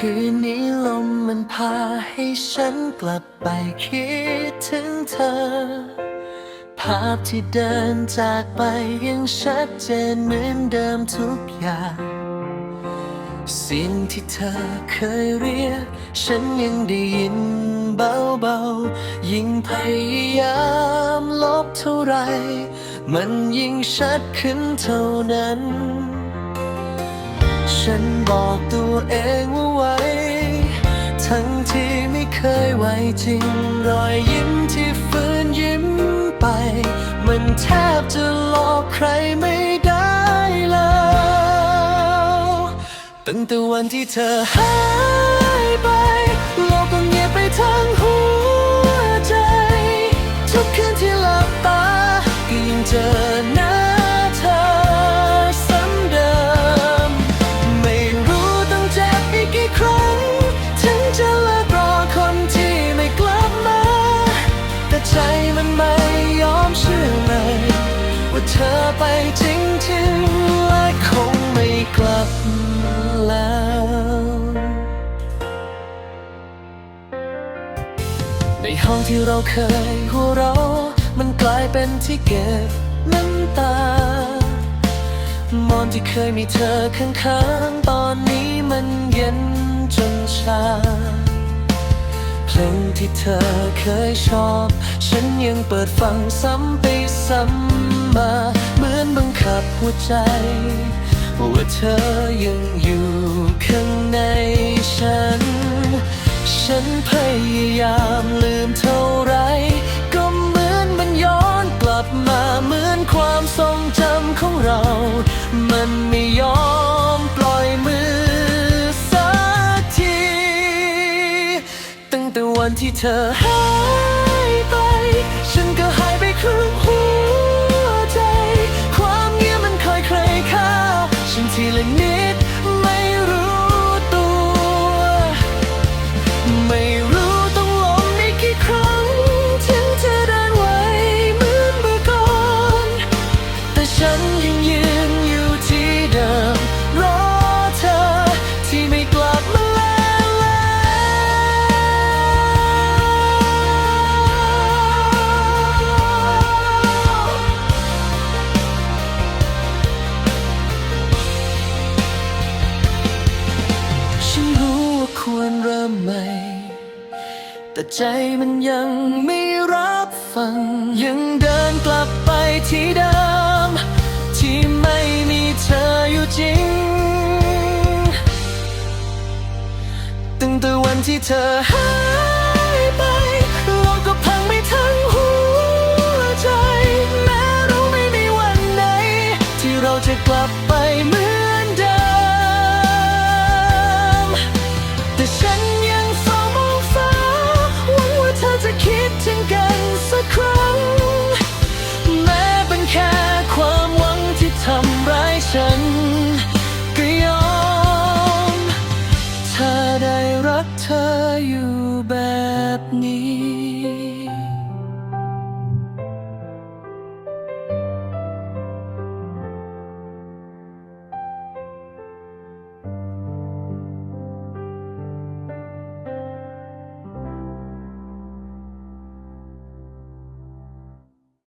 คืนนี้ลมมันพาให้ฉันกลับไปคิดถึงเธอ ภาพที่เดินจากไปยังชัดเจนเหมือนเดิมทุกอย่าง สิ่งที่เธอเคยเรียก ฉันยังได้ยินเบาๆ ยิ่งพยายามลบเท่าไร มันยิ่งชัดขึ้นเท่านั้น ฉันบอกตัวเองว่า ยไว้จริง รอยยิ้มที่ฟื้นยิ้มไป มันแทบจะหลอกใครไม่ได้แล้ว ตั้งแต่วันที่เธอหายไป โลกก็เงียบไปทั้งหัวใจ ทุกคืนที่หลับตาก็ยังเจอหน้า ไปจริงๆและคงไม่กลับแล้ว ในห้องที่เราเคยหัวเรา มันกลายเป็นที่เก็บน้ำตามอนที่เคยมีเธอข้างๆ ตอนนี้มันเย็นจนชา เพลงที่เธอเคยชอบ ฉันยังเปิดฟังซ้ำไป ซ้ำมาเหมือนบังคับหัวใจ ว่าเธอยังอยู่ข้างในฉัน ฉันพยายามลืมเท่าไร ก็เหมือนมันย้อนกลับมาเหมือนความทรงจำของเรา มันไม่ยอมปล่อยมือสักที ตั้งแต่วันที่เธอหายไป ฉันก็หาย ฉัน แต่ใจมันยังไม่รับฟัง ยังเดินกลับไปที่เดิม ที่ไม่มีเธออยู่จริง ตั้งแต่วันที่เธอหายไปโลกก็พังไปทั้งหัวใจ แม้รู้ไม่มีวันไหน ที่เราจะกลับไปเหมือน